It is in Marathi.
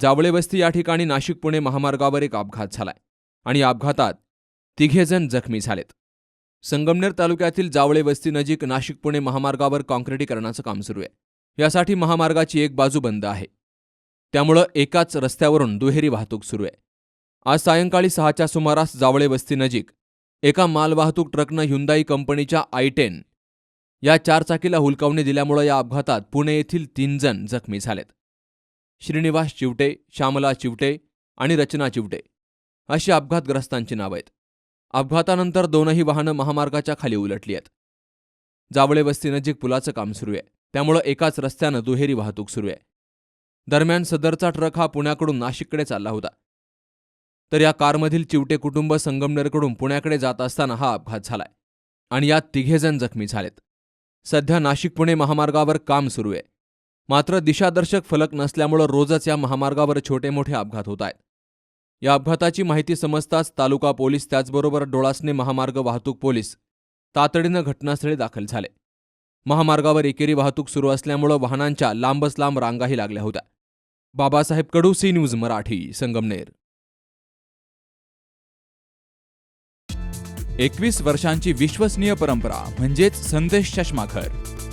जावळे वस्ती या ठिकाणी नाशिक पुणे महामार्गावर एक अपघात झालाय आणि या अपघातात तिघेजण जखमी झालेत. संगमनेर तालुक्यातील जावळे वस्ती नजीक नाशिक पुणे महामार्गावर काँक्रिटीकरणाचं काम सुरू आहे. यासाठी महामार्गाची एक बाजू बंद आहे. त्यामुळं एकाच रस्त्यावरून दुहेरी वाहतूक सुरू आहे. आज सायंकाळी सहाच्या सुमारास जावळे वस्ती नजीक एका मालवाहतूक ट्रकनं ह्युंदाई कंपनीच्या आय टेन या चारचाकीला हुलकावणी दिल्यामुळं या अपघातात पुणे येथील तीन जण जखमी झालेत. श्रीनिवास चिवटे श्यामला चिवटे आणि रचना चिवटे अशी अपघातग्रस्तांची नावं आहेत. अपघातानंतर दोनही वाहनं महामार्गाच्या खाली उलटली आहेत जावळे वस्तीनजीक पुलाचं काम सुरू आहे त्यामुळं एकाच रस्त्यानं दुहेरी वाहतूक सुरू आहे. दरम्यान सदरचा ट्रक हा पुण्याकडून नाशिककडे चालला होता. तर या कारमधील चिवटे कुटुंब संगमनेरकडून पुण्याकडे जात असताना हा अपघात झालाय आणि यात तिघेजण जखमी झालेत. सध्या नाशिक पुणे महामार्गावर काम सुरू आहे. मात्र दिशादर्शक फलक नसल्यामुळं रोजच या महामार्गावर छोटे मोठे अपघात होत आहेत. या अपघाताची माहिती समजताच तालुका पोलीस त्याचबरोबर डोळासने महामार्ग वाहतूक पोलीस तातडीनं घटनास्थळी दाखल झाले. महामार्गावर एकेरी वाहतूक सुरू असल्यामुळं वाहनांच्या लांबच लांब रांगाही लागल्या होत्या. Babasaheb Kadu C news Marathi Sangamner. एकवीस वर्षांची विश्वसनीय परंपरा म्हणजेच संदेश चष्माघर.